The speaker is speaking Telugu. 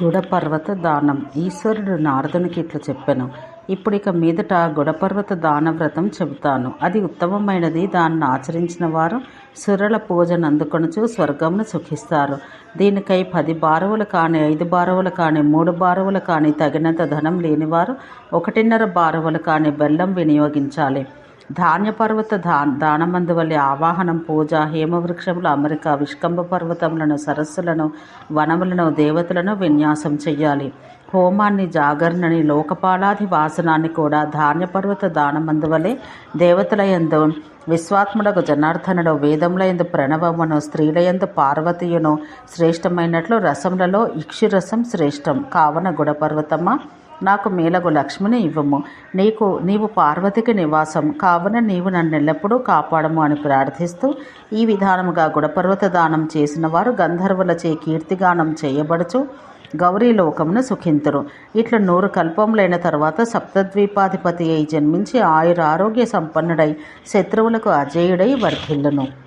గుడపర్వత దానం ఈశ్వరుడు నారదునికి ఇట్లా చెప్పాను. ఇప్పుడు ఇక మీదట గుడపర్వత దాన వ్రతం చెబుతాను. అది ఉత్తమమైనది. దాన్ని ఆచరించిన వారు సురల పూజను అందుకొనుచు స్వర్గమును సుఖిస్తారు. దీనికై పది బారవులు కానీ ఐదు బారవులు కానీ మూడు బారవులు కానీ తగినంత ధనం లేనివారు ఒకటిన్నర బారవులు కానీ బెల్లం వినియోగించాలి. ధాన్యపర్వత దా దానమందు వల్ల ఆవాహనం పూజ హేమవృక్షములు అమెరికా విష్కంభ పర్వతములను సరస్సులను వనములను దేవతలను విన్యాసం చెయ్యాలి. హోమాన్ని జాగరణని లోకపాలాది వాసనాన్ని కూడా ధాన్యపర్వత దానమందు వలె దేవతల విశ్వాత్ముడకు జనార్దనుడు వేదముల యందు ప్రణవమును స్త్రీల యందు పార్వతీయును శ్రేష్టమైనట్లు రసములలో ఇక్షురసం శ్రేష్టం. కావన గుడపర్వతమ్మ నాకు మేలగు లక్ష్మిని ఇవ్వము. నీకు నీవు పార్వతికి నివాసం. కావున నీవు నన్ను ఎల్లప్పుడూ కాపాడము అని ప్రార్థిస్తూ ఈ విధానముగా గుడపర్వత దానం చేసిన వారు గంధర్వులచే కీర్తిగానం చేయబడుచు గౌరీ లోకమును సుఖింతురు. ఇట్లా నూరు కల్పములైన తర్వాత సప్తద్వీపాధిపతి అయి జన్మించి ఆయుర ఆరోగ్య సంపన్నుడై శత్రువులకు అజేయుడై వర్ధిల్లును.